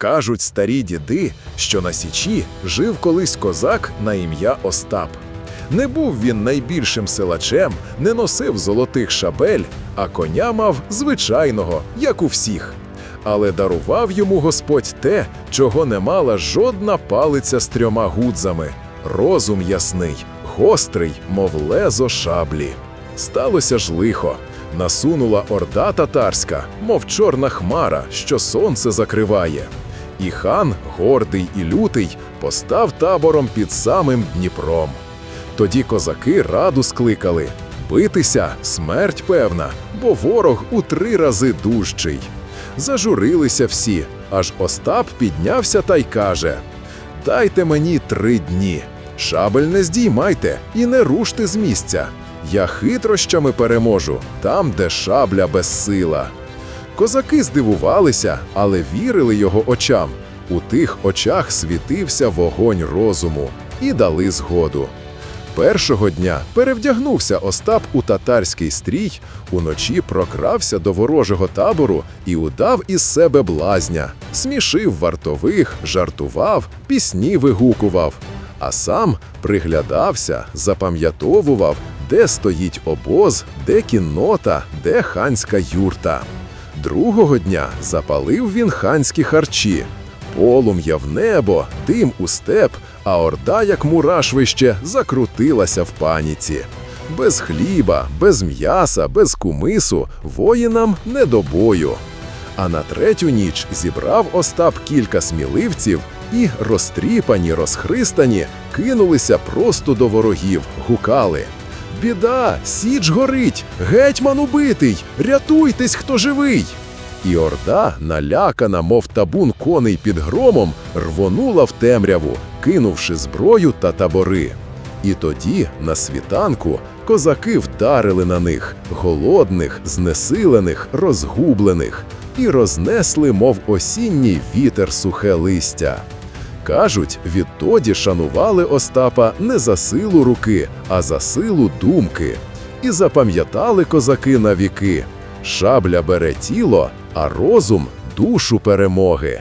Кажуть старі діди, що на Січі жив колись козак на ім'я Остап. Не був він найбільшим силачем, не носив золотих шабель, а коня мав звичайного, як у всіх. Але дарував йому Господь те, чого не мала жодна палиця з трьома гудзами розум ясний, гострий, мов лезо шаблі. Сталося ж лихо. Насунула орда татарська, мов чорна хмара, що сонце закриває. І хан, гордий і лютий, постав табором під самим Дніпром. Тоді козаки раду скликали битися смерть певна, бо ворог у три рази дужчий. Зажурилися всі, аж Остап піднявся та й каже: Дайте мені три дні. Шабель не здіймайте і не руште з місця. Я хитрощами переможу там, де шабля безсила. Козаки здивувалися, але вірили його очам. У тих очах світився вогонь розуму і дали згоду. Першого дня перевдягнувся Остап у татарський стрій, уночі прокрався до ворожого табору і удав із себе блазня, смішив вартових, жартував, пісні вигукував, а сам приглядався, запам'ятовував, де стоїть обоз, де кіннота, де ханська юрта. Другого дня запалив він ханські харчі. Полум'я в небо, дим у степ, а орда, як мурашвище, закрутилася в паніці. Без хліба, без м'яса, без кумису воїнам не до бою. А на третю ніч зібрав Остап кілька сміливців і, розтріпані, розхристані, кинулися просто до ворогів, гукали. Біда, січ горить, гетьман убитий, рятуйтесь, хто живий. І орда, налякана, мов табун коней під громом, рвонула в темряву, кинувши зброю та табори. І тоді, на світанку, козаки вдарили на них, голодних, знесилених, розгублених, і рознесли, мов осінній вітер сухе листя. Кажуть, відтоді шанували Остапа не за силу руки, а за силу думки. І запам'ятали козаки на віки. Шабля бере тіло, а розум душу перемоги.